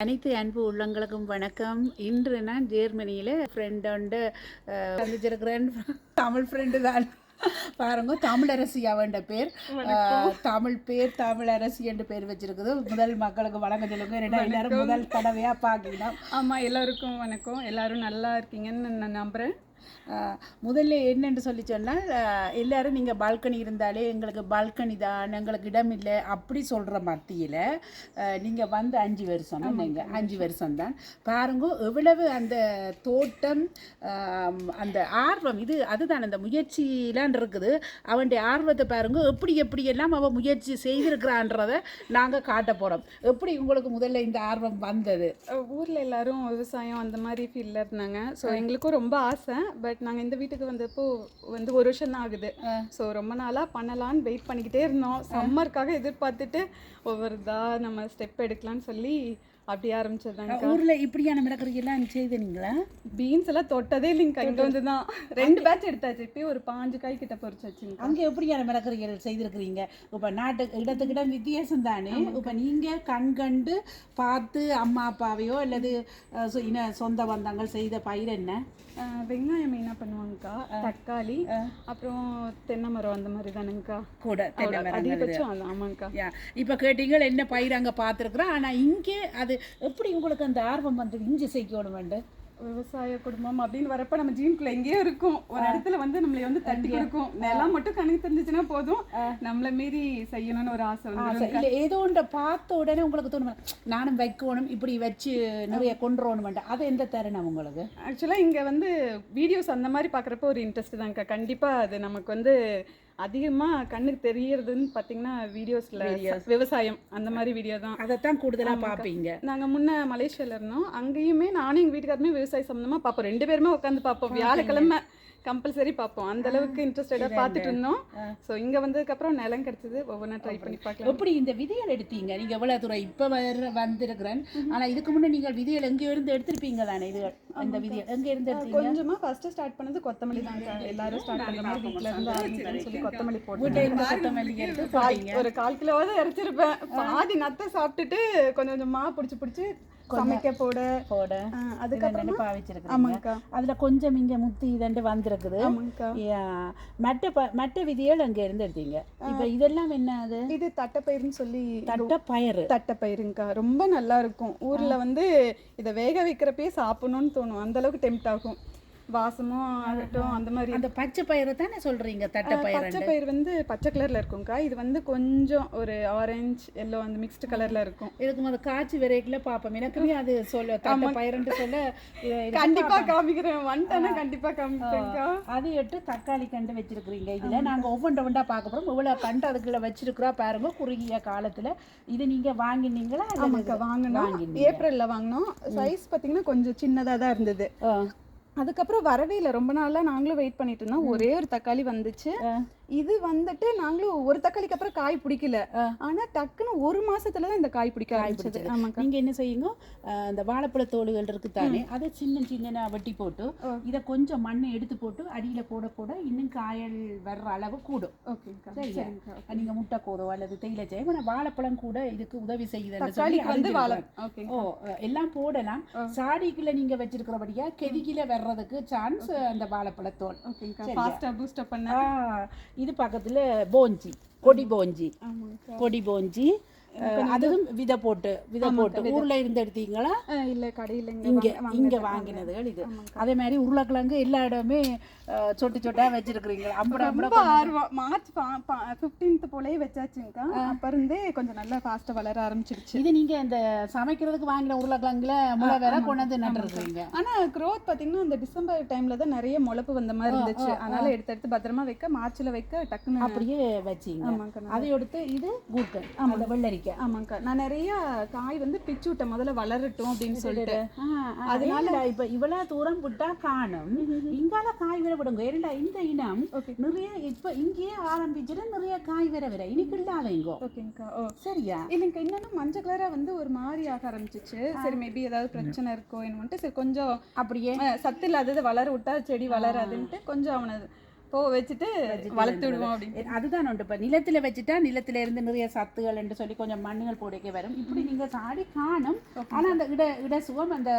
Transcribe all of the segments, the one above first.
அனைத்து அன்பு உள்ளங்களுக்கும் வணக்கம். இன்று நான் ஜெர்மனியில் ஃப்ரெண்டோண்டு சந்திச்சிருக்கிறேன் தமிழ் ஃப்ரெண்டு தான். பாருங்க தமிழரசி அவண்ட பேர் தமிழ் பேர் தமிழரசி என்று பேர் வச்சிருக்குது. முதல் மக்களுக்கு வணக்கம் சொல்லுங்க. ரெண்டா எல்லாரும் முதல் தடவையா பார்க்கலாம் ஆமாம் எல்லாருக்கும் வணக்கம். எல்லாரும் நல்லா இருக்கீங்கன்னு நான் நம்புகிறேன் அஹ், முதல்ல என்னன்னு சொல்லி சொன்னால் எல்லாரும் நீங்கள் பால்கனி இருந்தாலே எங்களுக்கு பால்கனி தான் எங்களுக்கு இடம் இல்லை அப்படி சொல்கிற மத்தியில் நீங்கள் வந்து அஞ்சு வருஷம் நீங்கள் அஞ்சு வருஷம் தான். பாருங்க எவ்வளவு அந்த தோட்டம் அந்த ஆர்வம் இது அதுதான் அந்த முயற்சிலாம் இருக்குது. அவனுடைய ஆர்வத்தை பாருங்க எப்படி எப்படி எல்லாம் அவன் முயற்சி செய்திருக்கிறான்றதை நாங்கள் காட்ட போகிறோம் எப்படி உங்களுக்கு முதல்ல இந்த ஆர்வம் வந்தது? ஊரில் எல்லாரும் விவசாயம் அந்த மாதிரி ஃபீல்டில் இருந்தாங்க. ஸோ எங்களுக்கும் ரொம்ப ஆசை. பட் நாங்கள் இந்த வீட்டுக்கு வந்தப்போ வந்து ஒரு வருஷம் தான் ஆகுது. ஸோ ரொம்ப நாளாக பண்ணலான்னு வெயிட் பண்ணிக்கிட்டே இருந்தோம். சம்மருக்காக எதிர்பார்த்துட்டு ஒவ்வொரு இதா நம்ம ஸ்டெப் எடுக்கலாம்னு சொல்லி அப்படி ஆரம்பிச்சதாங்க ஊரில் இப்படியான மிளகறியெல்லாம் செய்தீங்களா பீன்ஸ் எல்லாம் தொட்டதே இல்லைங்க இங்கே வந்து தான் ரெண்டு பேட்ச் எடுத்தாச்சு இப்பயும் ஒரு பாஞ்சு காய் கிட்ட பொறிச்சாச்சுங்க அங்கே எப்படியான மிளகறிகள் செய்திருக்கிறீங்க? இப்போ நாட்டு இடத்துக்கு இடம் வித்தியாசம் தானே. இப்போ நீங்கள் கண் கண்டு பார்த்து அம்மா அப்பாவையோ அல்லது சொந்த பந்தங்கள் செய்த பயிர் என்ன? வெங்காயம் என்ன பண்ணுவாங்கக்கா. தக்காளி அப்புறம் தென்னை மரம் அந்த மாதிரி தானுங்கக்கா கூட தென்னை இது. அதிகபட்சம் அது ஆமாங்கக்கா. யா இப்போ கேட்டீங்க என்ன பயிர் அங்கே பார்த்துருக்குறோம் ஆனால் இங்கே அது எப்படி உங்களுக்கு அந்த ஆர்வம் வந்தது? இஞ்சி செய்யணும் வேண்டு. விவசாய குடும்பம் அப்படின்னு வரப்ப நம்ம ஜீன்குள்ள எங்கேயோ இருக்கும். ஒரு இடத்துல வந்து நம்மளை வந்து தட்டி கொடுக்கும். நிலம் மட்டும் கணக்கு தெரிஞ்சுச்சுன்னா போதும். நம்மள மீறி செய்யணும்னு ஒரு ஆசை வந்து இல்லை ஏதோ ஒன்றை பார்த்த உடனே உங்களுக்கு தோணும் நானும் வைக்கணும் இப்படி வச்சு நிறைய கொண்டு வரணும் அது எந்த தருணம் உங்களுக்கு? ஆக்சுவலாக இங்கே வந்து வீடியோஸ் அந்த மாதிரி பார்க்குறப்ப ஒரு இன்ட்ரெஸ்ட் தான்க்கா. கண்டிப்பாக அது நமக்கு வந்து அதிகமாக கண்ணுக்கு தெரியறதுன்னு பார்த்தீங்கன்னா வீடியோஸில் விவசாயம் அந்த மாதிரி வீடியோ தான். அதைத்தான் கூடுதலாக பார்ப்பீங்க நாங்கள் முன்ன மலேசியால இருந்தோம். அங்கேயுமே நானும் எங்கள் வீட்டுக்காருமே விவசாய சம்மந்தமாக பார்ப்போம் ரெண்டு பேருமே உட்காந்து பார்ப்போம் வியாழக்கிழமை கம்பல்சரி பார்ப்போம். அந்த அளவுக்கு இன்ட்ரெஸ்டடாக பார்த்துட்டு இருந்தோம் ஸோ இங்கே வந்ததுக்கப்புறம் நிலம் கிடைச்சது. ஒவ்வொன்றா ட்ரை பண்ணி பார்க்கலாம். எப்படி இந்த விதிகள் எடுத்தீங்க? நீங்க எவ்வளவு தூரம் இப்ப வர வந்திருக்கிறேன். ஆனா இதுக்கு முன்னே நீங்கள் விதிகள் எங்க இருந்து எடுத்திருப்பீங்க தானே? இது இந்த விதிகள் எங்க இருந்து எடுத்தீங்க? கொஞ்சமாக ஃபஸ்ட்டு ஸ்டார்ட் பண்ணது கொத்தமல்லி தாங்க எல்லாரும் ஸ்டார்ட் பண்ணுற மாதிரி வீட்டில் இருந்து ஆரம்பிக்கிறேன்னு சொல்லி கொத்தமல்லி போட்டு கொத்தமல்லி எடுத்து ஒரு கால் கிலோவாவது இறச்சிருப்பேன். பாதி நத்தை சாப்பிட்டுட்டு கொஞ்சம் கொஞ்சமா பிடிச்சி பிடிச்சி சமைக்க போட. போட. அதுக்கப்புறம் நினைப்பா வச்சிருக்கீங்க ஆமாங்கக்கா அதுல கொஞ்சம் இங்க முத்தி இதண்டு வந்திருக்குது. மற்ற மற்ற விதிகள் அங்க இருந்து எடுத்தீங்க. இப்ப இதெல்லாம் என்ன அது? இது தட்டைப்பயிர்னு சொல்லி தட்ட பயறு தட்டைப்பயிருங்கக்கா ரொம்ப நல்லா இருக்கும். ஊர்ல வந்து இதை வேக வைக்கிறப்பயே சாப்பிடணும்னு தோணும். அந்த அளவுக்கு டெம்ட் ஆகும். வாசமும் ஆகட்டும் அந்த மாதிரி. அந்த பச்சை பயிரை தானே சொல்றீங்க தட்ட பயிர் பச்சை பயிர் வந்து பச்சை கலர்ல இருக்கும்க்கா. இது வந்து கொஞ்சம் ஒரு ஆரஞ்சு எல்லோ அந்த மிக்ஸ்டு கலர்ல இருக்கும். இதுக்கு முதல் காய்ச்சி விரைக்குல பாப்போம் எனக்குமே அது சொல்ல தட்ட பயிரன்ட்டு சொல்ல இது- இது கண்டிப்பா காமிக்கிறேன். வந்துட்டேன்னா கண்டிப்பா காமிப்பேன்க்கா. அது எட்டு தக்காளி கண்டு வச்சிருக்கிறீங்க. இதுல நாங்க ஒவ்வொன்று ஒவ்வொன்றா பார்க்க போறோம். இவ்வளவு கண்டு அதுக்குள்ள வச்சிருக்கிறா பாருங்க குறுகிய காலத்துல. இது நீங்க வாங்கினீங்களா? ஆமாக்கா வாங்கினோம். ஏப்ரல்ல வாங்கினோம். சைஸ் பாத்தீங்கன்னா கொஞ்சம் சின்னதா தான் இருந்தது. அதுக்கப்புறம் வரவே இல்லை. ரொம்ப நாளாக நாங்களும் வெயிட் பண்ணிட்டு இருந்தோம். ஒரே ஒரு தக்காளி வந்துச்சு. இது வந்துட்டு நாங்களும் ஒரு தக்காளிக்கு அப்புறம் காய் பிடிக்கல. ஆனா டக்குன்னு ஒரு மாசத்துல தான் இந்த காய் பிடிக்க ஆரம்பிச்சது. நீங்க என்ன செய்யுங்க? இந்த வாழைப்பழ தோலுகள் இருக்கு தானே அதை சின்ன சின்ன வெட்டி போட்டு. இதை கொஞ்சம் மண்ணை எடுத்து போட்டு அடியில போட போட இன்னும் காயல் வர்ற அளவு கூடும். சரியா? நீங்க முட்டை கூதோ அல்லது தேயிலை செய்ய ஆனா வாழைப்பழம் கூட இதுக்கு உதவி தக்காளிக்கு வந்து ஓ எல்லாம் போடலாம். சாடிக்குள்ள நீங்க வச்சிருக்கிறபடியா கெதிக்கில வர்றதுக்கு சான்ஸ் அந்த வாழைப்பழத்தோல். இது பக்கத்துல போஞ்சி கொடி போஞ்சி. கொடி போஞ்சி. அதுவும் விதை போட்டு விதை போட்டு ஊர்ல இருந்து எடுத்தீங்களா? இல்ல கடையில இங்க இங்க வாங்க- இங்க வாங்கினது. வாங்கினதுகள் இது. அதே மாதிரி உருளைக்கிழங்கு எல்லா இடமே சொட்டு சொட்டா வச்சிருக்கிறீங்களா ரொம்ப ஆர்வம். மார்ச் ஃபிஃப்டீன்த் போலயே வச்சாச்சுங்கக்கா அப்ப இருந்தே கொஞ்சம் நல்லா ஃபாஸ்டா வளர ஆரம்பிச்சிருச்சு. இது நீங்க இந்த சமைக்கிறதுக்கு வாங்கின உருளைக்கிழங்குல முளை வேற கொண்டு வந்து நட்டுருக்கீங்க ஆனா growth பாத்தீங்கன்னா இந்த டிசம்பர் டைம்ல தான் நிறைய முளப்பு வந்த மாதிரி இருந்துச்சு. அதனால எடுத்து எடுத்து பத்திரமா வைக்க மார்ச்ல வைக்க டக்குன்னு அப்படியே வச்சீங்க. அதை எடுத்து இது கூட்கள் அந்த வெள்ளரிக்காய் ஆமாங்கக்கா நான் நிறைய காய் வந்து பிச்சு விட்டேன். முதல்ல வளரட்டும் அப்படின்னு சொல்லிட்டு. அதனால இப்ப இவ்வளவு தூரம் விட்டா காணும். இங்கால காய் வர விடுங்க ஏன்னா இந்த இனம். நிறைய இப்ப இங்கேயே ஆரம்பிச்சுட்டு நிறைய காய் வர வர இனி இல்லாதீங்க ஓகேங்கக்கா ஓ. சரியா? இல்லைங்க இன்னொன்னு மஞ்சள் கலரா வந்து ஒரு மாதிரி ஆக ஆரம்பிச்சிச்சு. சரி மேபி ஏதாவது பிரச்சனை இருக்கோ என்னன்ட்டு சரி கொஞ்சம் அப்படியே. சத்து இல்லாதது வளர விட்டா செடி வளராதுன்ட்டு கொஞ்சம் அவனை போ வச்சுட்டு வளர்த்து விடுவோம் அப்படின்னு. அதுதான் உண்டு இப்போ. நிலத்தில் வச்சுட்டா நிலத்துல இருந்து நிறைய சத்துகள் என்று சொல்லி கொஞ்சம் மண்ணுகள் போடைக்க வரும். இப்படி நீங்கள் சாடி காணும். ஆனால் அந்த இட இட சுகம் அந்த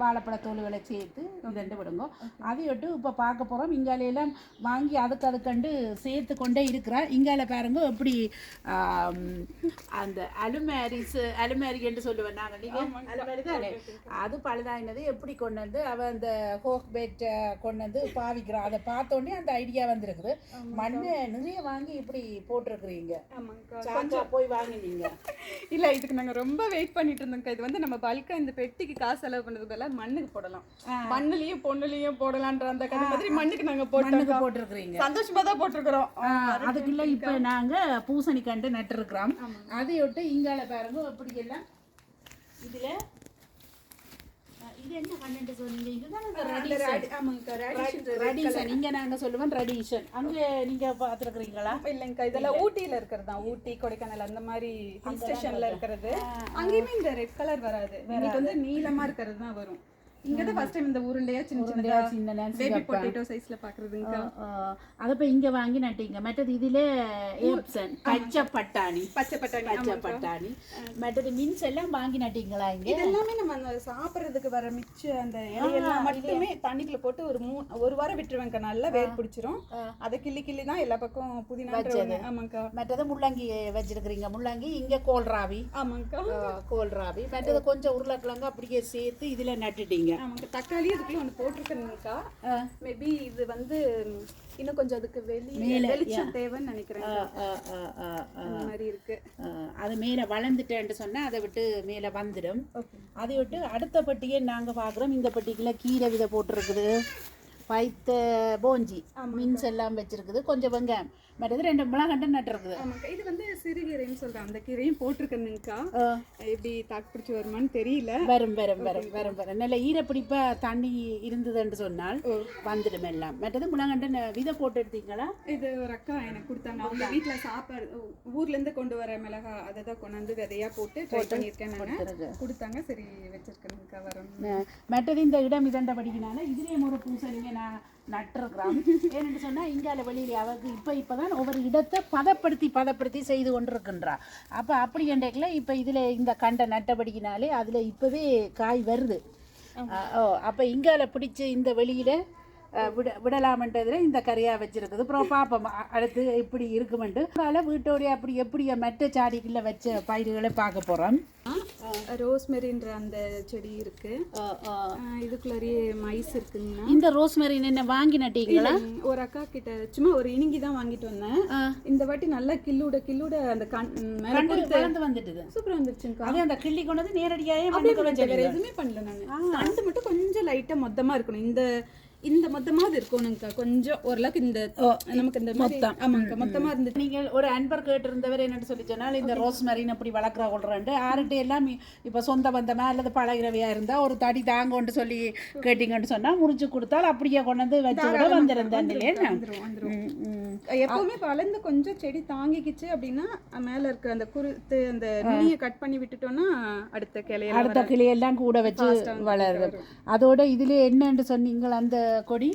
வாழைப்பழ தோல்களை சேர்த்து இதண்டு விடுங்க. அதையொட்டு இப்போ பார்க்க போகிறோம் இங்காலையெல்லாம் வாங்கி அதுக்கு அதுக்கண்டு சேர்த்து கொண்டே இருக்கிறா இங்கால பாருங்க எப்படி அந்த அலுமேரிஸ் அலுமேரி என்று சொல்லுவேன் நாங்கள் நீங்கள் அலுமேரி தானே அது பழுதாயினது. எப்படி கொண்டு வந்து அவ அந்த ஹோக் பேட் கொண்டு வந்து பாவிக்கிறா. அதை பார்த்தோன்னே அந்த ஐடியா வந்திருக்குது. மண்ணை நிறைய வாங்கி இப்படி போட்டிருக்கிறீங்க. சாக்கா போய் வாங்கினீங்க. இல்ல இதுக்கு நாங்க ரொம்ப வெயிட் பண்ணிட்டு இருந்தோம்க்கா. இது வந்து நம்ம பல்கா இந்த பெட்டிக்கு காசு செலவு பண்ணதுக்கு பதிலா மண்ணுக்கு போடலாம். மண்ணுலயும் பொண்ணுலயும் போடலான்ற அந்த கதை மாதிரி மண்ணுக்கு நாங்க போட்டோம் போட்டிருக்கிறீங்க. சந்தோஷமா தான் போட்டிருக்கிறோம். அதுக்குள்ள இப்ப நாங்க பூசணி கண்டு நட்டுருக்கிறோம் அதையொட்டு இங்கால பாருங்க இப்படி எல்லாம் இதுல இது என்ன கண்டு சொன்னீங்க இதுதான் இங்க சொல்லுவோம் ரடிஷன் அங்க நீங்க பாத்துருக்கீங்களா இல்லைங்கக்கா இதெல்லாம் ஊட்டியில இருக்கிறது? தான் ஊட்டி கொடைக்கானல் அந்த மாதிரி ஹில் ஸ்டேஷன்ல இருக்கிறது. அங்கேயுமே இந்த ரெட் கலர் வராது. வந்து நீளமா இருக்கிறது தான் வரும். இங்க தான் ஃபர்ஸ்ட் டைம் இந்த உருண்டையா சின்ன சின்னதா சின்ன பேபி பொட்டேட்டோ சைஸ்ல பாக்குறதுங்கக்கா அதை போய் இங்க வாங்கி நட்டீங்க மற்றது இதுல ஏப்சன் பச்சை பட்டாணி. பச்சை பட்டாணி பச்சை பட்டாணி. மற்றது மின்ஸ் எல்லாம் வாங்கி நட்டீங்களா இங்க? இது எல்லாமே நம்ம சாப்பிடுறதுக்கு வர மிச்ச அந்த இலையெல்லாம் மட்டுமே தண்ணிக்குள்ள போட்டு ஒரு மூ ஒரு வாரம் விட்டுருவேங்க நல்லா வேர் பிடிச்சிரும். அதை கிள்ளி கிள்ளி தான் எல்லா பக்கம் புதினா ஆமாங்கக்கா மற்றது முள்ளங்கி வச்சிருக்கிறீங்க. முள்ளங்கி இங்க கோல்ராவி ஆமாங்கக்கா அஹ், கோல்ராவி மற்றது கொஞ்சம் உருளைக்கிழங்கு அப்படியே சேர்த்து இதுல நட்டுட்டீங்க. ஆமாங்க தக்காளி அதுக்குள்ள ஒன்று போட்டிருக்கேனுக்கா மேபி இது வந்து இன்னும் கொஞ்சம் அதுக்கு வெளியே வெளிச்சம் தேவைன்னு நினைக்கிறேன். அந்த மாதிரி இருக்கு. அது மேலே வளர்ந்துட்டேன்னு சொன்னா அதை விட்டு மேலே வந்துடும். அதை விட்டு அடுத்த பெட்டியை நாங்க பார்க்குறோம். இந்த பெட்டிக்குள்ள கீரை விதை போட்டிருக்குது பைத்த போஞ்சி மீன்ஸ் எல்லாம் வச்சிருக்குது. கொஞ்சம் வெங்காயம். மற்றது ரெண்டு மிளகண்டு நட்டுருக்குது ஆமாக்கா இது வந்து சிறுகீரைன்னு சொல்றேன் அந்த கீரையும் போட்டிருக்கேனுங்கக்கா எப்படி தாக்கு பிடிச்சி வருமான்னு தெரியல. வரும் வரும் வரும் வரும் வரும். நல்ல ஈரப்பிடிப்பா தண்ணி இருந்ததுன்னு சொன்னால் வந்துடும் எல்லாம். மற்றது முளகண்டு விதை போட்டு எடுத்தீங்களா? இது ஒரு அக்கா எனக்கு கொடுத்தாங்க. அவங்க வீட்ல சாப்பாடு ஊர்ல இருந்து கொண்டு வர மிளகா அதை தான் கொண்டாந்து விதையா போட்டு ட்ரை பண்ணியிருக்கேன் நான். கொடுத்தாங்க. சரி ந- மற்றது இந்த இடம் இதண்ட படிக்கினால இதுலேயும் ஒரு பூசணிங்க நான் நட்டுருக்குறோம் ஏன்னு சொன்னால் இங்கால வெளியில அவருக்கு இப்போ இப்போ தான் ஒவ்வொரு இடத்தை பதப்படுத்தி பதப்படுத்தி செய்து கொண்டிருக்கின்றா அப்போ அப்படி என்றைக்குல இப்போ இதில் இந்த கண்டை நட்டபடிக்கினாலே அதில் இப்போவே காய் வருது. ஓ அப்போ இங்கால பிடிச்சி இந்த வெளியில் விட விடலாமன்றதுல இந்த கரையாக வச்சிருக்குது. அப்புறம் பார்ப்போம் அடுத்து எப்படி இருக்குமெண்டு அதனால் வீட்டோடைய அப்படி எப்படி மற்ற சாடிக்குள்ள வச்ச பயிர்களை பார்க்க போகிறோம் ரோஸ்மெரின்ற அந்த செடி இருக்கு. ஆஹ் இதுக்குள்ளாரியே மைஸ் இருக்குங்கண்ணா இந்த ரோஸ்மெரின் என்ன வாங்கி நட்டீங்களா? ஒரு அக்கா கிட்ட சும்மா ஒரு இனிங்கி தான் வாங்கிட்டு வந்தேன். இந்த வாட்டி நல்லா கில்லூட கில்லூட அந்த கண்டு வந்துட்டுது. சூப்பரா வந்துருச்சுங்கக்கா அதே அந்த கிள்ளி கொண்டு வந்து நேரடியாகவே வேற. எதுவுமே பண்ணல நானு. தண்டு மட்டும் கொஞ்சம் லைட்டா மொத்தமா இருக்கணும். இந்த இந்த மொத்தமாவது இருக்கணும்க்கா. கொஞ்சம் ஓரளவுக்கு இந்த நமக்கு இந்த மொத்தம். ஆமாங்கக்கா மொத்தமா இருந்துச்சு. நீங்கள் ஒரு அன்பர் கேட்டிருந்தவர் என்னன்னு சொல்லி சொன்னால் இந்த ரோஸ்மரின் அப்படி வளர்க்குற கொள்றேன்ட்டு ஆறுட்டு எல்லாம் இப்போ சொந்த பந்தமா அல்லது பழகிறவையா இருந்தா ஒரு தடி தாங்கன்னு சொல்லி கேட்டீங்கன்னு சொன்னா முறிச்சு கொடுத்தால் அப்படியே கொண்டு வந்து வச்சு விட வந்திருந்தேன் இல்லையா? எப்பவுமே வளர்ந்து கொஞ்சம் செடி தாங்கிக்கிச்சு அப்படின்னா மேல இருக்க அந்த குருத்து அந்த நுனியை கட் பண்ணி விட்டுட்டோம்னா அடுத்த கிளையில அடுத்த கிளையெல்லாம் கூட வச்சு வளருது. அதோட இதுல என்னன்னு சொன்னீங்கள் அந்த கொடி?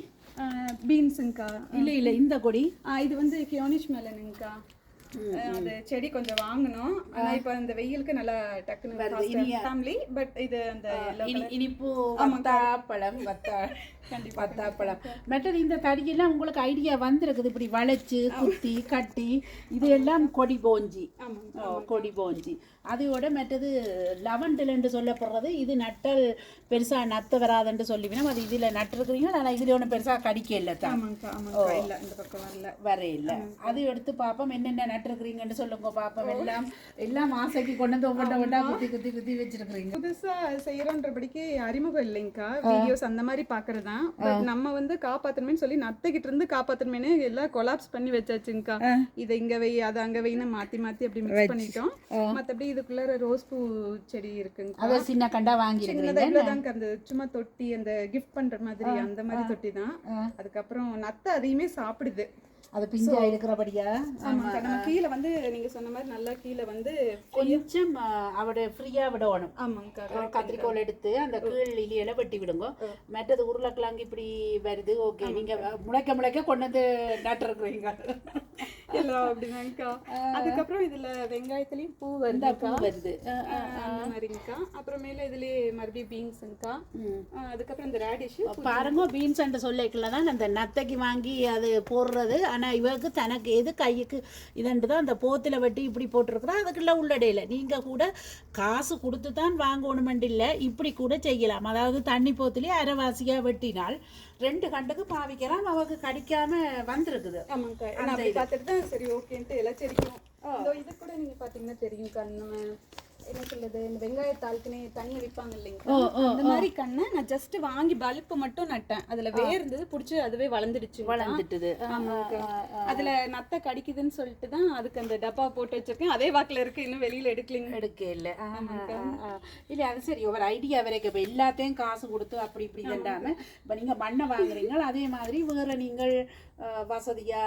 பீன்ஸுங்கக்கா இல்ல இல்ல இந்த கொடி. இது வந்து கியோனிஷ் மேலனுங்கக்கா அது செடி கொஞ்சம் வாங்கணும். ஆனா இப்ப இந்த வெயிலுக்கு நல்லா டக்குன்னு ஃபேமிலி பட் இது அந்த இனிப்பு வத்தாப்பழம் வத்தா வத்தாப்பழம். மற்றது இந்த தடியெல்லாம் உங்களுக்கு ஐடியா வந்திருக்குது. இப்படி வளைச்சு குத்தி கட்டி இது எல்லாம் கொடி போஞ்சி. கொடி போஞ்சி. அதோட மற்றது லவண்டில்ன்னு சொல்லப்படுறது. இது நட்டல் பெருசா நத்த வராதுன்னு சொல்லிவினா அது இதுல நட்டுருக்குறீங்க ஆனால் இதுல ஒன்றும் பெருசா கடிக்க இல்லை தான். வர இல்லை. அது எடுத்து பார்ப்போம். என்னென்ன நட்டுருக்குறீங்கன்னு சொல்லுங்க பார்ப்போம் எல்லாம் எல்லாம் ஆசைக்கு கொண்டு வந்து ஒவ்வொன்றை ஒன்றா குத்தி குத்தி குத்தி வச்சிருக்கிறீங்க. புதுசா செய்யறோன்றபடிக்கு அறிமுகம் இல்லைங்கக்கா வீடியோஸ் அந்த மாதிரி பாக்குறது? தான் பட் நம்ம வந்து காப்பாத்தணுமேனு சொல்லி நத்தைகிட்ட இருந்து காப்பாத்தணுமேனு எல்லாம் கொலாப்ஸ் பண்ணி வச்சாச்சுங்கக்கா இதை இங்க வை அதை அங்க வைன்னு மாத்தி மாத்தி அப்படி மிக்ஸ் பண்ணிட்டோம். மத்தபடி இதுக்குள்ள ரோஸ் பூ செடி இருக்குங்க. அதை சின்ன கண்டா வாங்கியிருக்கிறீங்க சின்னதா இவ்வளவுதாங்க அந்த சும்மா தொட்டி அந்த கிஃப்ட் பண்ற மாதிரி அந்த மாதிரி தொட்டி தான் அதுக்கப்புறம் நத்தை அதையுமே சாப்பிடுது. அது பிஞ்சா இருக்கிறபடியா ஆமாக்கா நம்ம கீழே வந்து நீங்க சொன்ன மாதிரி நல்லா கீழே வந்து கொஞ்சம் அவட ஃப்ரீயா விடணும். ஆமாங்கக்கா கத்திரிக்கோல் எடுத்து அந்த கீழ் இலையில வெட்டி விடுங்க. மற்றது உருளைக்கிழங்கு இப்படி வருது ஓகே. நீங்க முளைக்க முளைக்க கொண்டு வந்து நட்டுருக்குறீங்க எல்லாம் அப்படிதான்க்கா அதுக்கப்புறம் இதுல வெங்காயத்துலயும் பூ வருது. அந்த மாதிரிங்கக்கா. அப்புறமேல இதுலயே மறுபடியும் பீன்ஸுங்கக்கா. அதுக்கப்புறம் இந்த ரேடிஷ் பாருங்க பீன்ஸ் அண்ட் சொல்லிக்கல தான் அந்த நத்தைக்கு வாங்கி அது போடுறது ஆனா இவருக்கு தனக்கு எது கைக்கு இதன்று தான் அந்த போத்துல வெட்டி இப்படி போட்டிருக்கிறோம் அதுக்குள்ள உள்ளடையில. நீங்க கூட காசு கொடுத்து தான் வாங்கணுமெண்டு இல்லை இப்படி கூட செய்யலாம். அதாவது தண்ணி போத்துலேயே அரைவாசியா வெட்டினால் ரெண்டு கண்டுக்கு பாவிக்கலாம் அவருக்கு கடிக்காம வந்திருக்குது. பார்த்துட்டு தான் சரி ஓகேன்ட்டு எல்லாம் செடிக்கும். இதோ கூட நீங்க பாத்தீங்கன்னா தெரியும்க்கா நம்ம என்ன சொல்றது இந்த வெங்காயத்தாளுக்குனே தனியா விற்பாங்க இல்லைங்களா? அந்த மாதிரி கண்ணை நான் ஜஸ்ட் வாங்கி பல்ப் மட்டும் நட்டேன். அதுல வேர் இருந்தது புடிச்சு அதுவே வளர்ந்துடுச்சு வளர்ந்துட்டுது. அதுல நத்தை கடிக்குதுன்னு சொல்லிட்டு தான் அதுக்கு அந்த டப்பா போட்டு வச்சிருக்கேன். அதே வாக்குல இருக்கு இன்னும் வெளியில எடுக்கலைங்க எடுக்க இல்லை. இல்லை அது சரி ஒரு ஐடியா வரைக்கும் இப்போ எல்லாத்தையும் காசு கொடுத்து அப்படி இப்படி தண்டாம இப்போ நீங்கள் மண்ணை வாங்குறீங்க அதே மாதிரி வேறு நீங்கள் வசதியா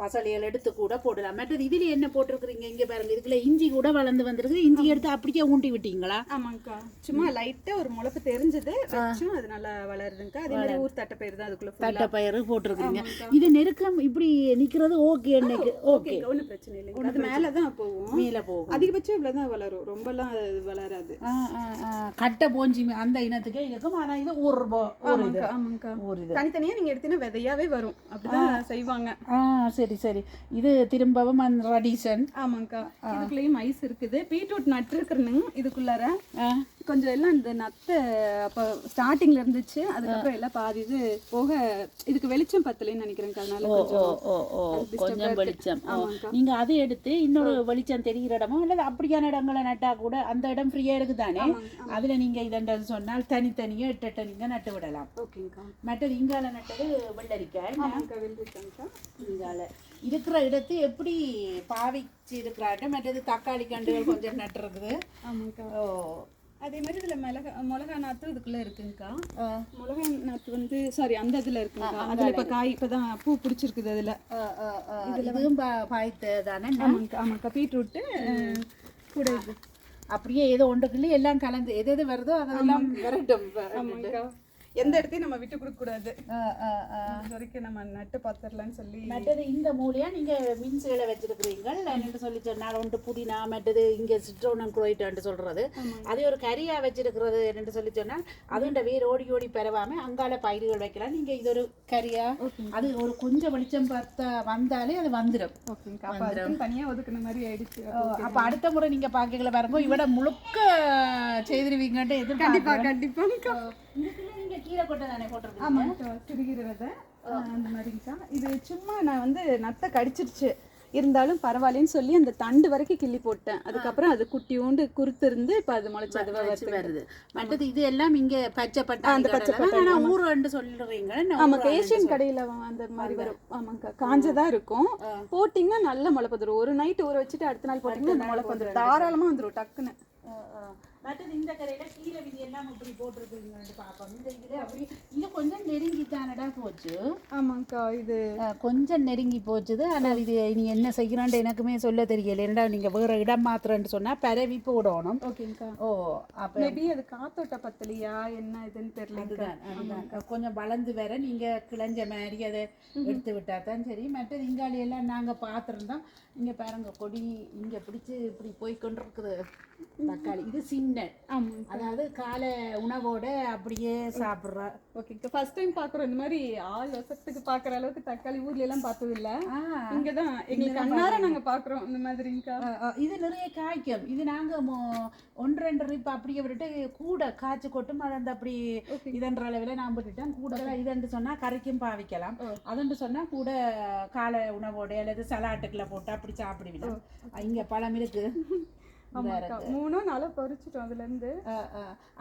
பசலைகள் எடுத்து கூட போடலாம். மற்றது இதில் என்ன போட்டிருக்கிறீங்க? இங்கே பாருங்க இதுக்குள்ள இஞ்சி கூட வளர்ந்து வந்திருக்கு. இஞ்சி எடுத்து அப்படியே ஊண்டி விட்டீங்களா? ஆமாங்கக்கா சும்மா லைட்டா ஒரு முளைப்பு தெரிஞ்சது வச்சும் அது நல்லா வளருதுங்கக்கா அதே மாதிரி ஊர் தட்டை பயிர் தான் அதுக்குள்ள. தட்டைப்பயிறு போட்டிருக்கிறீங்க. இது நெருக்கம் இப்படி நிற்கிறது ஓகே இன்னைக்கு ஓகே ஒன்றும் பிரச்சனை இல்லைங்க. அது மேலே தான் போகும். மேலே போகும். அதிகபட்சம் இவ்வளவுதான் வளரும். ரொம்பலாம் வளராது. கட்டை போஞ்சி அந்த இனத்துக்கே இருக்கும். ஆனால் இது ஒரு ஒரு இது. தனித்தனியா நீங்க எடுத்தீங்கன்னா விதையாவே வரும். அப்படிதான் செய்வாங்க. ஆ சரி. சரி இது திரும்பவும் ரடிசன் ஆமாங்கக்கா இதுக்குள்ளேயும் ஐஸ் இருக்குது. பீட்ரூட் நட்டுருக்குறனுங்க இதுக்குள்ளார ஆ. கொஞ்சம் எல்லாம் இந்த நத்தை அப்போ ஸ்டார்டிங்ல இருந்துச்சு அதுக்கப்புறம் எல்லாம் பாதி இது போக இதுக்கு வெளிச்சம் பத்தலைன்னு நினைக்கிறேன் அதனால ஓ ஓ கொஞ்சம் ஓ ஓ கொஞ்சம் வெளிச்சம். நீங்க அதை எடுத்து இன்னொரு வெளிச்சம் தெரிகிற இடமோ அல்லது அப்படியான இடங்களை நட்டா கூட அந்த இடம் ஃப்ரீயா இருக்குதானே? அதுல நீங்க இதண்டது சொன்னால் தனித்தனியா எட்டு எட்டு நீங்க நட்டு விடலாம். மற்றது இங்கால நட்டது வெள்ளரிக்காய் இங்கால. இருக்கிற இடத்து எப்படி பாவிச்சு இருக்கிறாட்டு மற்றது தக்காளி கண்டுகள் கொஞ்சம் நட்டு இருக்குது ஆமாங்கக்கா ஓ அதே மாதிரி இதுல மிளகா மிளகா நாத்து இதுக்குள்ள இருக்குங்கக்கா. மிளகா நாத்து வந்து சாரி அந்த இதுல இருக்குங்கக்கா அதுல இப்ப காய் இப்பதான் பூ பிடிச்சிருக்குது அதுல. பா- பாய்த்து தானே ஆமாங்கக்கா ஆமாக்கா பீட்ரூட்டு கூட இது. அப்படியே ஏதோ ஒன்றுக்குள்ளே எல்லாம் கலந்து எது எது வருதோ அதெல்லாம் வரட்டும் ஆமாங்கக்கா எந்த இடத்தையும் நம்ம விட்டு கொடுக்க கூடாது. வரைக்கும் நம்ம நட்டு பார்த்துடலாம்னு சொல்லி. மற்றது இந்த மூலையா? நீங்க மின்சுகளை வச்சிருக்கிறீங்க என்னென்னு சொல்லி சொன்னால் ஒன்று புதினா மற்றது இங்க சிட்ரோனம் குரோயிட்டான்னு சொல்றது. அதே ஒரு கரியா வச்சிருக்கிறது என்னென்னு சொல்லி சொன்னால் அதுண்ட வேர் ஓடி ஓடி பெறவாம அங்கால பயிர்கள் வைக்கலாம். நீங்க இது ஒரு கரியா? அது ஒரு கொஞ்சம் வெளிச்சம் பார்த்தா வந்தாலே அது வந்துடும் தனியா ஒதுக்குன மாதிரி ஆயிடுச்சு. அப்ப அடுத்த முறை நீங்க பாக்கல பாருங்க. இவட முழுக்க செய்திருவீங்கன்ட்டு கண்டிப்பா எதிர்பார்க்க இதுக்குள்ள நீங்க கீரை கொட்டை தானே போட்டிருக்கீங்க? ஆமாங்கக்கா சிறுகீரை விதை அந்த மாதிரிங்கக்கா இது சும்மா நான் வந்து நத்தை கடிச்சிருச்சு. இருந்தாலும் பரவாயில்லன்னு சொல்லி அந்த தண்டு வரைக்கும் கிள்ளி போட்டேன். அதுக்கப்புறம் அது குட்டியோண்டு குருத்து இருந்து இப்போ அது முளைச்சு அதுவா வச்சு வருது. மற்றது இது எல்லாம் இங்க பச்சை பட்டாணி அந்த பச்சை கடலை தான். ஆனா ஊருன்னு சொல்றீங்க நான் ஆமாக்கா ஏசியன் கடையில அந்த மாதிரி வரும். ஆமாங்கக்கா காஞ்சதா இருக்கும். போட்டிங்கன்னா நல்ல முளைப்பு வந்துடும் ஒரு நைட் ஊற வச்சுட்டு அடுத்த நாள் போட்டிங்கன்னா அந்த முளைப்பு வந்துடும் தாராளமா வந்துடும் டக்குன்னு. மற்றது இந்த கரையில கீரை விதி எல்லாம் இப்படி போட்டிருக்கீங்கன்னு பார்ப்போம். இந்த இதுல அப்படி இது கொஞ்சம் நெருங்கி தானடா போச்சு? ஆமாங்கக்கா இது கொஞ்சம் நெருங்கி போச்சுது. ஆனா இது நீ என்ன செய்யறான்ட்டு எனக்குமே சொல்ல தெரியல. ஏன்னா நீங்க வேற இடம் மாத்திரன்னு சொன்னா பரவி போடணும். ஓகேங்கக்கா ஓ அப்ப மேபி அது காத்தோட்ட பத்தலையா? என்ன இதுன்னு தெரியலங்கக்கா அதுதான் அதுதான். கொஞ்சம் வளர்ந்து வர நீங்க கிளஞ்ச மாதிரி அதை எடுத்து விட்டா தான் சரி. மற்றது இங்காலி எல்லாம் நாங்க பார்த்துருந்தோம் இங்க பாருங்க கொடி இங்க பிடிச்சு இப்படி போய் கொண்டிருக்குது தக்காளி. இது சின்ன அதாவது காலை உணவோட அப்படியே சாப்பிட்ற. ஓகேக்கா ஃபர்ஸ்ட் டைம் பாக்குறோம். இந்த மாதிரி ஆள் வருஷத்துக்கு பாக்குற அளவுக்கு தக்காளி ஊர்ல எல்லாம் பார்த்தது இல்ல ஆ. இங்கதான் எங்களுக்கு அன்னார நாங்க பாக்குறோம். இந்த ஆ, இது நிறைய காய்க்கும். இது நாங்க ஒன்று ரெண்டு ரிப் அப்படியே விட்டுட்டு கூட காய்ச்சி கொட்டும் அது அந்த அப்படி இதன்ற அளவில் நான் விட்டுட்டேன் கூட இதன்று சொன்னா கறிக்கும் பாவிக்கலாம். அதன்று சொன்னா கூட காலை உணவோட அல்லது சலாட்டுக்குள்ள போட்டு அப்படி சாப்பிடுவேன் இங்க பழம் இருக்கு. மூணும் நாளா பறிச்சிட்டோம் அதுல இருந்து.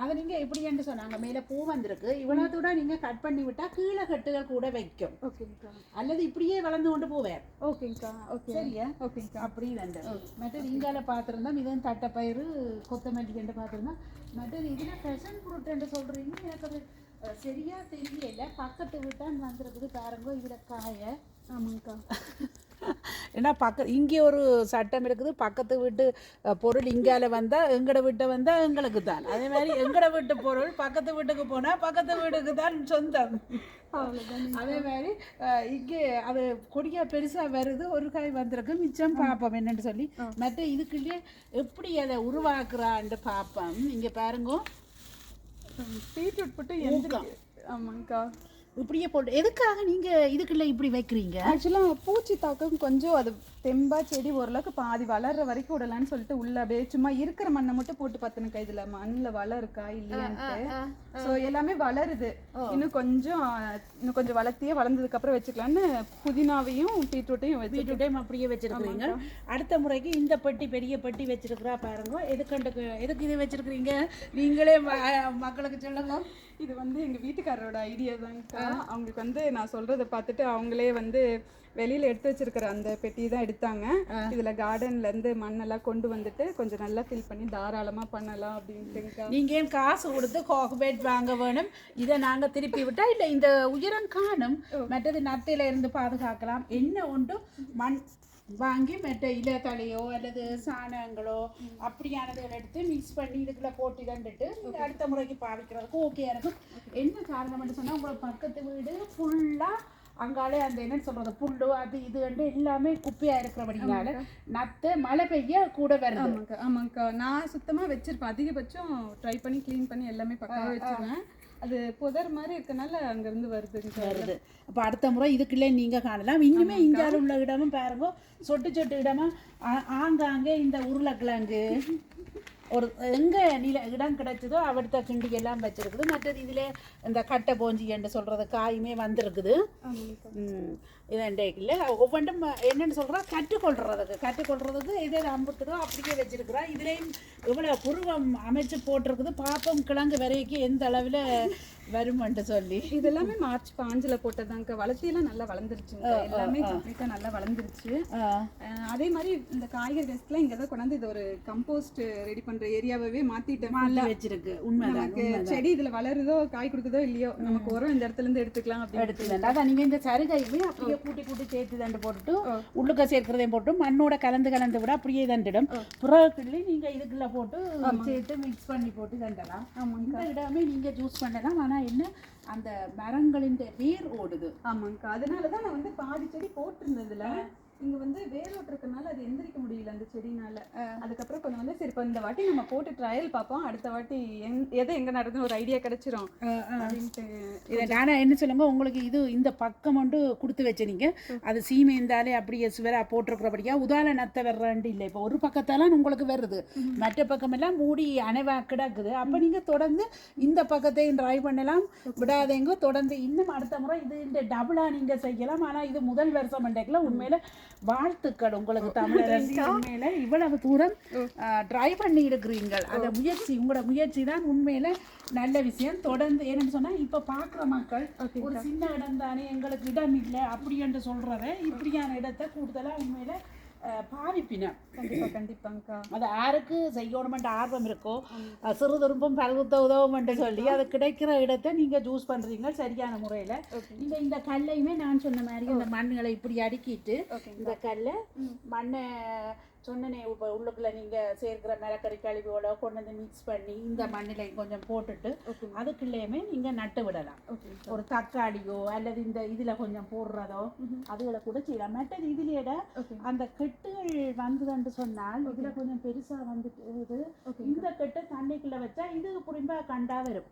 அதை நீங்க எப்படி என்று சொன்னாங்க மேல பூ வந்திருக்கு. இவ்வளோத்தோட நீங்க கட் பண்ணி விட்டா கீழே கட்டுகள் கூட வைக்கும். ஓகேங்கக்கா அல்லது இப்படியே வளர்ந்து கொண்டு போவேன் ஓகேங்கக்கா ஓகே சரியா? ஓகேங்கக்கா அப்படி ரெண்டு மற்றது இங்கால பார்த்துருந்தோம் இதுவும் தட்டைப்பயிறு கொத்தமல்லி ரெண்டு பார்த்துருந்தோம் மற்றது இதில் ஃபெஷன் ஃப்ரூட் என்று சொல்கிறீங்க எனக்கு அது சரியா தெரியல. பக்கத்து வீட்டான் வந்திருக்குது பாருங்க இதில் காய. ஆமாங்கக்கா ஏன்னா பக்க இங்கே ஒரு சட்டம் இருக்குது. பக்கத்து வீட்டு பொருள் இங்கால வந்தால் எங்கட வீட்டை வந்தால் எங்களுக்கு தான். அதே மாதிரி எங்கட வீட்டு பொருள் பக்கத்து வீட்டுக்கு போனால் பக்கத்து வீட்டுக்கு தான் சொந்தம். அதே மாதிரி இங்கே அது கொடியா பெருசாக வருது. ஒரு காய் வந்திருக்கு. மிச்சம் பார்ப்போம் என்னன்னு சொல்லி. மற்ற இதுக்குள்ளே எப்படி அதை உருவாக்குறான்னு பார்ப்போம் இங்கே பாருங்க. பீட்ரூட் போட்டு எந்த ஆமாங்கக்கா இப்படியே போட்டு எதுக்காக நீங்கள் இதுக்குள்ளே இப்படி வைக்கிறீங்க? ஆக்சுவலாக பூச்சி தாக்கம் கொஞ்சம் அது தெம்பா செடி ஓரளவுக்கு பாதி வளர்ற வரைக்கும் விடலான்னு சொல்லிட்டு உள்ள அப்படியே சும்மா இருக்கிற மண்ணை மட்டும் போட்டு பார்த்துனுக்கா இதுல மண்ணில் வளருக்கா இல்லையான்ட்டு. ஸோ எல்லாமே வளருது. இன்னும் கொஞ்சம் இன்னும் கொஞ்சம் வளர்த்தியே வளர்ந்ததுக்கு அப்புறம் வச்சுக்கலான்னு புதினாவையும் பீட்ரூட்டையும் வீட்டுடையும் அப்படியே வச்சிருக்கிறீங்க. அடுத்த முறைக்கு இந்த பெட்டி பெரிய பெட்டி வச்சிருக்கிறா பாருங்க. எதுக்கண்டுக்கு எதுக்கு இது வச்சிருக்கிறீங்க? நீங்களே மக்களுக்கு சொல்லுங்க. இது வந்து எங்க வீட்டுக்காரரோட ஐடியா தான்க்கா. அவங்களுக்கு வந்து நான் சொல்றதை பார்த்துட்டு அவங்களே வந்து வெளியில எடுத்து வச்சிருக்கிற அந்த பெட்டி தான் எடுத்தாங்க. இதுல கார்டன்ல இருந்து மண்ணெல்லாம் கொண்டு வந்துட்டு கொஞ்சம் நல்லா ஃபில் பண்ணி தாராளமா பண்ணலாம் அப்படின்ட்டுங்கக்கா நீங்க ஏன் காசு கொடுத்து கோகபேட் வாங்க வேணும்? இதை நாங்க திருப்பி விட்டா இல்ல இந்த உயரம் காணும் மற்றது நத்தையில இருந்து பாதுகாக்கலாம். என்ன உண்டு? மண் வாங்கி மற்ற இலத்தலையோ அல்லது சாணங்களோ அப்படியானதை எடுத்து மிக்ஸ் பண்ணி இதுக்குள்ள போட்டு கண்டுட்டு அடுத்த முறைக்கு பாவிக்கிறதுக்கு ஓகே இருக்கும். என்ன காரணம்னு சொன்னா உங்களோட பக்கத்து வீடு ஃபுல்லா அங்காலே அந்த என்ன சொல்றது புல்லு அது இது வந்து எல்லாமே குப்பையா இருக்கிறபடினால நத்தை மழை பெய்ய கூட வருது. ஆமாக்கா ஆமாக்கா நான் சுத்தமா வச்சிருப்பேன். அதிகபட்சம் ட்ரை பண்ணி க்ளீன் பண்ணி எல்லாமே பக்காவா வச்சிருவேன். அது புதர் மாதிரி இருக்கனால அங்க இருந்து வருதுங்க. வருது. அப்போ அடுத்த முறை இதுக்குள்ளே நீங்கள் காணலாம். இன்னுமே இங்கால உள்ள இடமும் பாருங்க. சொட்டு சொட்டு இடமா. ஆங்காங்கே இந்த உருளைக்கிழங்கு. ஒரு எங்கே நில இடம் கிடைச்சதோ அவடுத்த கிண்டி எல்லாம் வச்சிருக்குது. மற்றது இதில் இந்த கட்டை போஞ்சி என்று சொல்கிறது காயுமே வந்திருக்குது. இல்லை ஒவ்வொன்றும் என்னன்னு சொல்கிறா கற்றுக்கொள்றதுக்கு. கற்றுக்கொள்றதுக்கு இதே அம்புத்துதோ அப்படியே வச்சிருக்கிறா. இதுலேயும் இவ்வளோ புருவம் அமைச்சு போட்டிருக்குது. பாப்பம் கிழங்கு வரைக்கும் எந்த அளவில் வருமென்று சொல்லி. இது எல்லாமே மார்ச் பாஞ்சுல போட்டதாங்க வளர்த்தியெல்லாம் நல்லா வளர்ந்துருச்சுங்க. எல்லாமே கம்ப்ளீட்டா நல்லா வளர்ந்துருச்சு. அதே மாதிரி இந்த காய்கறி வேஸ்ட்லாம் இங்க தான் கொண்டாந்து இது ஒரு கம்போஸ்ட் ரெடி பண்ற ஏரியாவே மாத்திட்டேன் மாற்றி வச்சிருக்கு. உண்மைதான் நமக்கு செடி இதுல வளருதோ காய் கொடுக்குதோ இல்லையோ நமக்கு உரம் இந்த இடத்துல இருந்து எடுத்துக்கலாம் அப்படின்னு எடுத்துதண்டா அதான் நீங்கள் இந்த சருகையுமே அப்படியே கூட்டி கூட்டி சேர்த்து தண்டு போட்டுட்டு உள்ளுக்க சேர்க்கிறதையும் போட்டு மண்ணோட கலந்து கலந்து விட அப்படியே தண்டிடும். புறக்கிள்ளி நீங்கள் இதுக்குள்ள போட்டு சேர்த்து மிக்ஸ் பண்ணி போட்டு தண்டலாம். இந்த இடமே நீங்கள் ஜூஸ் பண்ணலாம். ஆனால் என்ன அந்த மரங்களின் வேர் ஓடுது. ஆமாங்கக்கா அதனாலதான் நான் வந்து பாதி செடி போட்டிருந்ததுல. இங்க வந்து வேரோட்டு இருக்கனால அது எந்திரிக்க முடியல அந்த செடினால. அதுக்கப்புறம் கொஞ்சம் வந்து சரி இப்போ இந்த வாட்டி நம்ம போட்டு ட்ரையல் பார்ப்போம். அடுத்த வாட்டி எங் எதை எங்க நடக்குதுன்னு ஒரு ஐடியா கிடைச்சிரும். அப்படின்ட்டு இதை நானா என்ன சொல்லுங்க உங்களுக்கு இது இந்த பக்கம் வந்து கொடுத்து வச்சீங்க அது சீமை இருந்தாலே அப்படியே சுவரா போட்டிருக்கிறபடியா உதால நத்த வர்றாண்டு இல்லை. இப்போ ஒரு பக்கத்தாலாம் உங்களுக்கு வருது மற்ற பக்கமெல்லாம் மூடி அணைவா கிடக்குது. அப்போ நீங்கள் தொடர்ந்து இந்த பக்கத்தையும் ட்ரை பண்ணலாம். விடாதீங்க. தொடர்ந்து இன்னும் அடுத்த முறை இது இந்த டபுளாக நீங்கள் செய்யலாம். ஆனால் இது முதல் வருஷம் மண்டேக்கில் உண்மையில வாழ்த்துக்கள் உங்களுக்கு தமிழரசி உண்மையில இவ்வளவு தூரம் ட்ரை பண்ணி இருக்கிறீங்கள் அந்த முயற்சி உங்களோட முயற்சி தான் உண்மையில நல்ல விஷயம். தொடர்ந்து என்னன்னு சொன்னா இப்ப பாக்குற மக்கள் ஒரு சின்ன இடம் தானே எங்களுக்கு இடம் இல்லை அப்படி என்று சொல்றத இப்படியான இடத்தை கூடுதலா உண்மையில அஹ், பாவிப்பின கண்டிப்பா கண்டிப்பாங்கக்கா. அது யாருக்கு செய்யணுமென்ற ஆர்வம் இருக்கோ சிறு திரும்பும் பருவத்த உதவுமென்று சொல்லி அது கிடைக்கிற இடத்தை நீங்க ஜூஸ் பண்றீங்க சரியான முறையில. இந்த இந்த கல்லையுமே நான் சொன்ன மாதிரி இந்த மண்ணுகளை இப்படி அடுக்கிட்டு இந்த கல்லை மண்ணை சொன்னனே இப்போ உள்ளுக்குள்ள நீங்க சேர்க்கிற மிளக்கறி கழிவுகளோ கொண்டு வந்து மிக்ஸ் பண்ணி இந்த மண்ணிலை கொஞ்சம் போட்டுட்டு அதுக்குள்ளேயுமே நீங்க நட்டு விடலாம். ஒரு தக்காளியோ அல்லது இந்த இதுல கொஞ்சம் போடுறதோ அதுகளை கூட செய்யலாம். மற்றது இதுலேட அந்த கெட்டுகள் வந்ததுன்னு சொன்னால் இதுல கொஞ்சம் பெருசா வந்துட்டு இந்த கெட்டை தண்ணிக்குள்ள வச்சா இது புரிம்பா கண்டா வரும்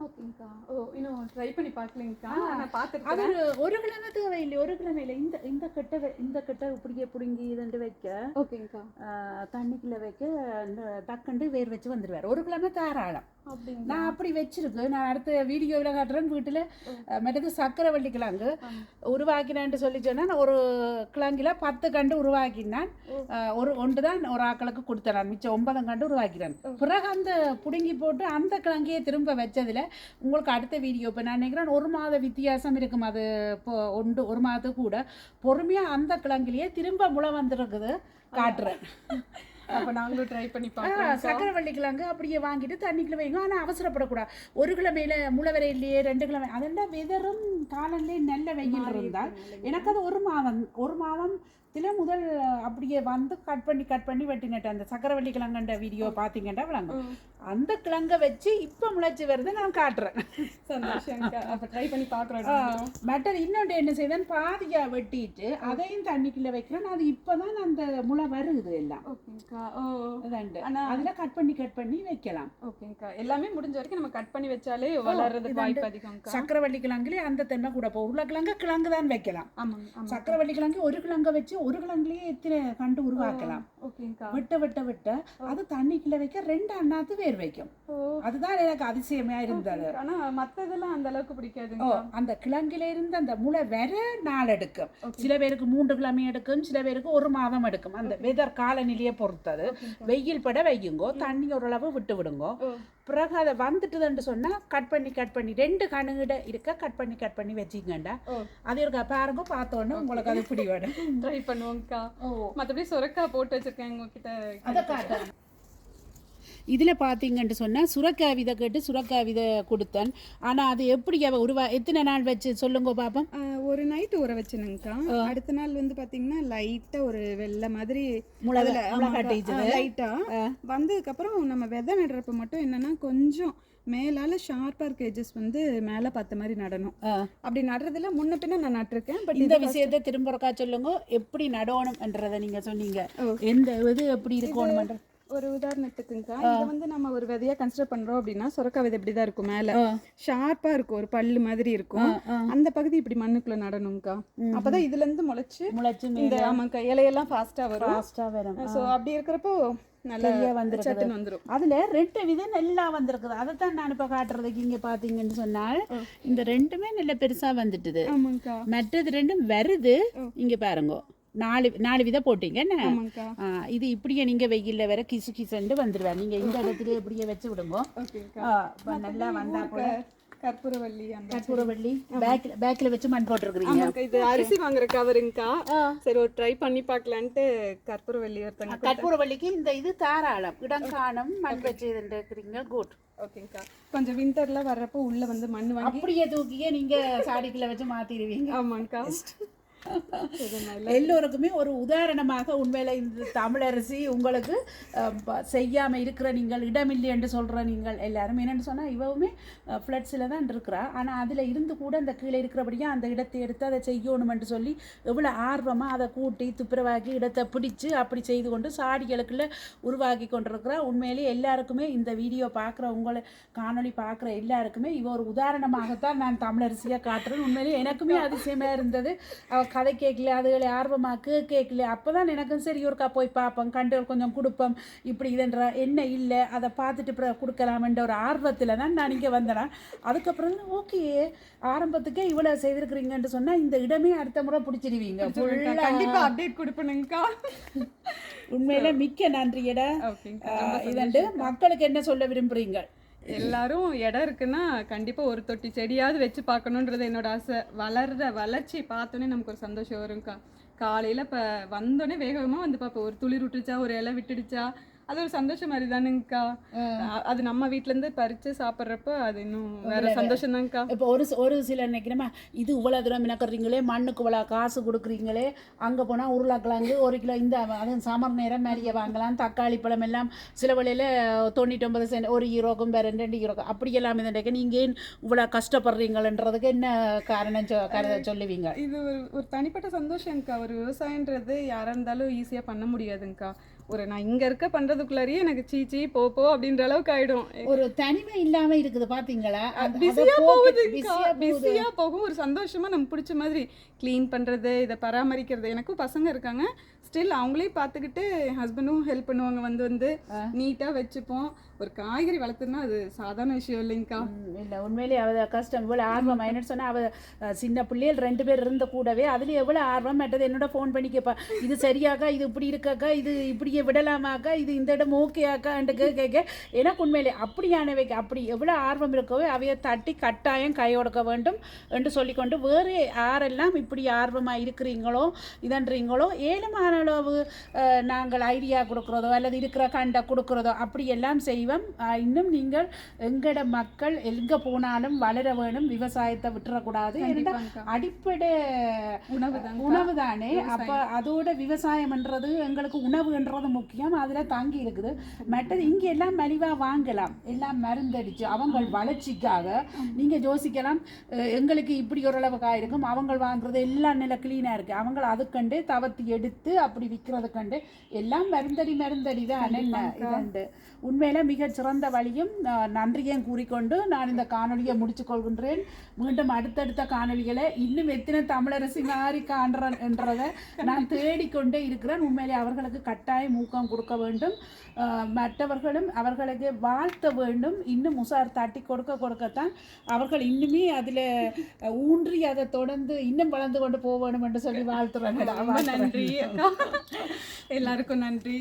ஓகேங்கக்கா ஓ இன்னும் ட்ரை பண்ணி பார்க்கலங்கக்கா நான் பார்த்துருக்கேன் அது ஒரு கிழமை தேவையில்லை ஒரு கிழமை இல்லை இந்த இந்த கெட்டை இந்த கெட்டை இப்படியே பிடுங்கி இதண்டு வைக்க ஓகேங்கக்கா தண்ணிக்குள்ள வைக்க இந்த டக்குண்டு வேர் வச்சு வந்துடுவார் ஒரு கிழமை தாராளம். நான் அப்படி வச்சிருக்கு. நான் அடுத்த வீடியோவில் காட்டுறேன். வீட்டில் மற்றது சக்கரை வள்ளி கிழங்கு உருவாக்கினான்னு சொல்லி சொன்னால் ஒரு கிழங்கில் பத்து கண்டு உருவாக்கினான். ஒரு ஒன்று தான் ஒரு ஆக்களுக்கு கொடுத்தறான் மிச்சம் ஒன்பதாம் கண்டு உருவாக்கிறான் பிறகு அந்த பிடுங்கி போட்டு அந்த கிழங்கையே திரும்ப வச்சதில் உங்களுக்கு அடுத்த வீடியோ இப்போ நான் நினைக்கிறேன் ஒரு மாத வித்தியாசம் இருக்கும். அது இப்போ ஒன்று ஒரு மாதத்துக்கு கூட பொறுமையாக அந்த கிழங்குலையே திரும்ப முளை வந்திருக்குது. காட்டுறேன். அப்ப நாங்களும் ட்ரை பண்ணி பார்க்கலாம் சக்கரவள்ளி கிழங்கு அப்படியே வாங்கிட்டு தண்ணிக்குள்ள வைங்க. ஆனால் அவசரப்படக்கூடாது. ஒரு கிலோ மேல முளை வரையிலேயே ரெண்டு கிலோ அதெல்லாம் வெதரும் காலன்லேயே நல்ல வெயில் இருந்தால் எனக்கு அது ஒரு மாதம் ஒரு மாதத்துல முதல் அப்படியே வந்து கட் பண்ணி கட் பண்ணி வெட்டினட்டு அந்த சக்கரவள்ளி கிழங்குன்ற வீடியோ பார்த்தீங்கன்னா விளங்கும் அந்த கிழங்கை வச்சு இப்போ முளைச்சி வருது நான் காட்டுறேன். சந்தோஷம்க்கா அப்ப ட்ரை பண்ணி பார்க்குறோம் மற்றது இன்னொன்று என்ன செய்தேன் பாதியா வெட்டிட்டு அதையும் தண்ணிக்குள்ள வைக்கிறேன். அது இப்போதான் அந்த முளை வருது எல்லாம். அதில் கட் பண்ணி கட் பண்ணி வைக்கலாம். ஓகேங்கக்கா எல்லாமே முடிஞ்ச வரைக்கும் நம்ம கட் பண்ணி வச்சாலே வளர்றதுக்கு வாய்ப்பு அதிகம்க்கா? சக்கரவள்ளி கிழங்குலேயே அந்த தென்னை கூட போ உருளைக்கிழங்கு கிழங்கு தான் வைக்கலாம். சக்கரவள்ளி கிழங்கு ஒரு கிழங்க வச்சு ஒரு கிழங்குலயே எத்தனை கண்டு உருவாக்கலாம்? வெட்ட வெட்ட வெட்ட. அது தண்ணிக்குள்ள வைக்க ரெண்டு அண்ணாத்து வேர் வைக்கும். அதுதான் எனக்கு அதிசயமா இருந்தது. ஆனா மத்ததெல்லாம் அந்த அளவுக்கு ஓ பிடிக்காதுங்க அந்த கிழங்குல இருந்து அந்த முளை வர நாள் எடுக்கும். சில பேருக்கு மூன்று கிழமை எடுக்கும் சில பேருக்கு ஒரு மாதம் எடுக்கும். அந்த வெதர் காலநிலையை பொறுத்தது. வெயில் பட வையுங்கோ தண்ணி ஓரளவு விட்டு விடுங்கோ. பிறகு அதை வந்துட்டுதுன்னு சொன்னா கட் பண்ணி கட் பண்ணி ரெண்டு கணுகிட இருக்க கட் பண்ணி கட் பண்ணி வச்சுக்கங்கண்டா ஓ. அது இருக்கா? பாருங்க பார்த்தோன்னே உங்களுக்கு அது பிடி வேணும் ட்ரை பண்ணுவோங்கக்கா ஓ. மத்தபடி சுரக்கா போட்டு வச்சிருக்கேன் உங்ககிட்ட. அதை இதில் பார்த்தீங்கன்னு சொன்னால் சுரக்காய் விதை கேட்டு சுரக்காய் விதை கொடுத்தேன். ஆனால் அது எப்படி அவ உருவா எத்தனை நாள் வச்சு சொல்லுங்க பாப்போம். ஒரு நைட் ஊற வச்சுனுங்கக்கா அடுத்த நாள் வந்து பாத்தீங்கன்னா லைட்டா ஒரு வெள்ளை மாதிரி முளை அதுல முளை ஆமாக்கா, கட்டிச்சுது. ஆ, லைட்டா வந்ததுக்கப்புறம் நம்ம விதை நடுறப்ப மட்டும் என்னன்னா கொஞ்சம் மேலால ஷார்ப்பா இருக்க எஜஸ் வந்து மேல பார்த்த மாதிரி நடணும். அப்படி நடுறதுல முன்ன பின்ன நான் நட்டிருக்கேன் பட் இந்த விஷயத்தை திரும்ப சொல்லுங்க எப்படி நடணும்ன்றதை நீங்க சொன்னீங்க. எந்த இது எப்படி இருக்கணும்ன்ற ஒரு உதாரணத்துக்குங்கக்கா இதை வந்து நம்ம ஒரு விதையா கன்சிடர் பண்றோம் அப்படின்னா சொரக்கா விதை இப்படி தான் இருக்கும் மேல. ஷார்ப்பா இருக்கும் ஒரு பல்லு மாதிரி இருக்கும். அந்த பகுதி இப்படி மண்ணுக்குள்ள நடணும்க்கா. அப்பதான் இதுல இருந்து முளைச்சு முளைச்சு இந்த ஆமாக்கா இலையெல்லாம் ஃபாஸ்டா வரும். ஃபாஸ்ட்டாக வரும். ஸோ அப்படி இருக்கிறப்போ வந்திருக்குது. சட்டுன்னு வந்துரும். அதுல ரெண்டு விதம் நல்லா வந்திருக்குது. அதைத்தான் நான் இப்ப காட்டுறதுக்கு இங்க பாத்தீங்கன்னு சொன்னால் இந்த ரெண்டுமே நல்ல பெருசா வந்துட்டுது. மற்றது ரெண்டும் வருது. இங்க பாருங்க. நாலு நாலு விதை போட்டீங்க என்ன? இது இப்படியே நீங்க வெயில்ல வேற கிசு கிசுண்டு வந்துடுவேன் நீங்க இந்த இடத்துல இப்படியே வச்சு விடுங்க. நல்லா வந்தா போல கற்பூரவள்ளி அந்த கற்பூரவள்ளி. பேக்ல பேக்ல வச்சு மண் போட்டிருக்கிறீங்க. ஆமாக்கா இது அரிசி வாங்குற கவருங்கக்கா சரி ஒரு ட்ரை பண்ணி பார்க்கலான்ட்டு கற்பூரவள்ளி ஒருத்தங்க கற்பூரவள்ளிக்கு இந்த இது தாராளம். இடம் காணும் மண் வச்சு இருக்கிறீங்க குட் ஓகேங்கக்கா கொஞ்சம் விண்டர்ல வர்றப்போ உள்ள வந்து மண் வாங்கி அப்படியே தூக்கியே நீங்க சாடிக்குள்ள வச்சு மாத்திடுவீங்க. ஆமாங்கக்கா எல்லோருக்குமே ஒரு உதாரணமாக உண்மையில் இந்த தமிழரசி உங்களுக்கு செய்யாமல் இருக்கிற நீங்கள் இடமில்லை என்று சொல்கிற நீங்கள் எல்லாரும். என்னென்னு சொன்னால் இவவுமே ஃப்ளட்ஸில் தான் இருக்கிறா. ஆனால் அதில் இருந்து கூட அந்த கீழே இருக்கிறபடியாக அந்த இடத்தை எடுத்து அதை செய்யணுமென்று சொல்லி எவ்வளோ ஆர்வமாக அதை கூட்டி துப்புரவாக்கி இடத்தை பிடிச்சு அப்படி செய்து கொண்டு சாடிகளுக்குள்ள உருவாக்கி கொண்டிருக்கிறா. உண்மையிலேயே எல்லாருக்குமே இந்த வீடியோ பார்க்குற உங்களை காணொளி பார்க்குற எல்லாருக்குமே இவ ஒரு உதாரணமாகத்தான் நான் தமிழரசியாக காட்டுறேன். உண்மையிலேயே எனக்குமே அதிசயமாக இருந்தது. அவள் கதை கேட்கல அதுகளை ஆர்வமாக கேட்கல. அப்போ தான் எனக்கும் சரி ஒருக்கா போய் பார்ப்போம் கண்டு கொஞ்சம் கொடுப்போம் இப்படி இதுன்ற என்ன இல்லை அதை பார்த்துட்டு கொடுக்கலாம்ன்ற ஒரு ஆர்வத்தில் தான் நான் இங்கே வந்தேனா. அதுக்கப்புறம் ஓகே ஆரம்பத்துக்கே இவ்வளோ செய்திருக்கிறீங்கன்னு சொன்னால் இந்த இடமே அடுத்த முறை பிடிச்சிருவீங்க சொல்லுங்கக்கா. கண்டிப்பா அப்டேட் கொடுப்பணுங்கக்கா உண்மையில மிக்க நன்றியடா. ஓகேங்கக்கா இதண்டு மக்களுக்கு என்ன சொல்ல விரும்புறீங்க? எல்லாரும் இடம் இருக்குன்னா கண்டிப்பா ஒரு தொட்டி செடியாவது வச்சு பார்க்கணுன்றது என்னோட ஆசை. வளர்ற வளர்ச்சி பார்த்தோன்னே நமக்கு ஒரு சந்தோஷம் வரும்க்கா. காலையில இப்ப வந்தோடனே வேகமாக வந்து பார்ப்போம். ஒரு துளிர் விட்டுருச்சா ஒரு இலை விட்டுடுச்சா அது ஒரு சந்தோஷம் மாதிரி தானுங்கக்கா அது நம்ம வீட்ல இருந்து பறிச்சு சாப்பிட்றப்ப அது இன்னும் வேற சந்தோஷம் தான்க்கா இப்போ ஒரு ஒரு சிலர் நினைக்கிறேமா இது இவ்வளோ தூரம் மினக்கிறீங்களே மண்ணுக்கு இவ்வளோ காசு கொடுக்குறீங்களே அங்கே போனால் உருளைக்கிழங்கு ஒரு கிலோ இந்த அதுவும் சமர் நேரம் மேலேயே வாங்கலாம் தக்காளி பழம் எல்லாம் சில வழியில் தொண்ணூற்றொம்பது சென்ட் ஒரு ஹீரோக்கும் வேறு ரெண்டு ஹீரோக்கும் அப்படி எல்லாம் இதுக்கு நீங்கள் ஏன் இவ்வளோ கஷ்டப்படுறீங்களன்றதுக்கு என்ன காரணம் சொல்லுவீங்க? இது ஒரு ஒரு தனிப்பட்ட சந்தோஷம்க்கா. ஒரு விவசாயன்றது யாரா இருந்தாலும் ஈஸியா பண்ண முடியாதுங்கக்கா ஒரு நான் இங்க இருக்க பண்றதுக்குள்ளாரியே எனக்கு சீ சீ போ போ அப்படின்ற அளவுக்கு ஆயிடும். ஒரு தனிமை இல்லாம இருக்குது பாத்தீங்களா? பிஸியா போகுது. பிஸியா போகும். ஒரு சந்தோஷமா நமக்கு பிடிச்ச மாதிரி க்ளீன் பண்றது இதை பராமரிக்கிறது. எனக்கும் பசங்க இருக்காங்க. ஸ்டில் அவங்களையும் பார்த்துக்கிட்டு ஹஸ்பண்டும் ஹெல்ப் பண்ணுவாங்க. வந்து வந்து நீட்டா வச்சுப்போம். ஒரு காய்கறி வளர்த்துனா அது சாதாரண விஷயம் இல்லைங்கக்கா இல்ல உண்மையிலேயே அவ கஷ்டம் இவ்வளோ ஆர்வம். என்னன்னு சொன்னா அவ அஹ், சின்ன பிள்ளைகள் ரெண்டு பேர் இருந்த கூடவே அதுல எவ்வளவு ஆர்வம் மற்றது என்னோட ஃபோன் பண்ணி கேட்பா இது சரியாக்கா இது இப்படி இருக்காக்கா? இது இப்படியே விடலாமாக்கா? இது இந்த இடம் ஓகேயாக்கான்ட்டு கே- கேட்க எனக்கு உண்மையிலே அப்படியானவைக்கு அப்படி எவ்வளோ ஆர்வம் இருக்கவோ அவைய தட்டி கட்டாயம் கையொடுக்க வேண்டும் என்று சொல்லிக்கொண்டு வேறு யாரெல்லாம் இப்படி ஆர்வமாக இருக்கிறீங்களோ இதன்றீங்களோ ஏழுமான அளவு நாங்கள் ஐடியா கொடுக்குறதோ அல்லது இருக்கிற கண்ட கொடுக்குறதோ அப்படி எல்லாம் செய்வோம் இன்னும் நீங்கள் எங்கட மக்கள் எங்கே போனாலும் வளர வேணும் விவசாயத்தை விட்டுறக்கூடாது. அடிப்படை உணவு உணவு தானே அப்போ அதோட விவசாயம்ன்றது எங்களுக்கு உணவுன்றது முக்கியம். அதில் தங்கி இருக்குது. மற்றது இங்கே எல்லாம் மலிவாக வாங்கலாம். எல்லாம் மருந்தடிச்சு அவங்க வளர்ச்சிக்காக நீங்கள் யோசிக்கலாம். எங்களுக்கு இப்படி ஓரளவுக்காக இருக்கும். அவங்க வாங்குறது எல்லாம் நில க்ளீனாக இருக்குது அவங்க அதுக்கண்டு தவத்தி எடுத்து அப்படி விற்கிறது கண்டு எல்லாம் மருந்தடி மருந்தடி தான் இதண்டு உண்மையில மிகச் சிறந்த வழியும் நான் நன்றியையும் கூறிக்கொண்டு நான் இந்த காணொளியை முடித்துக் கொள்கின்றேன். மீண்டும் அடுத்தடுத்த காணொளிகளை இன்னும் எத்தனை தமிழரசி மாறி காண்றன் என்றதை நான் தேடிக்கொண்டே இருக்கிறேன். உண்மையிலே அவர்களுக்கு கட்டாயம் ஊக்கம் கொடுக்க வேண்டும். மற்றவர்களும் அவர்களுக்கு வாழ்த்த வேண்டும். இன்னும் உசார் தட்டி கொடுக்க கொடுக்கத்தான் அவர்கள் இன்னுமே அதில் ஊன்றி அதை தொடர்ந்து இன்னும் வளர்ந்து கொண்டு போக வேண்டும் என்று சொல்லி வாழ்த்துறாங்க நன்றி எல்லாருக்கும் நன்றி.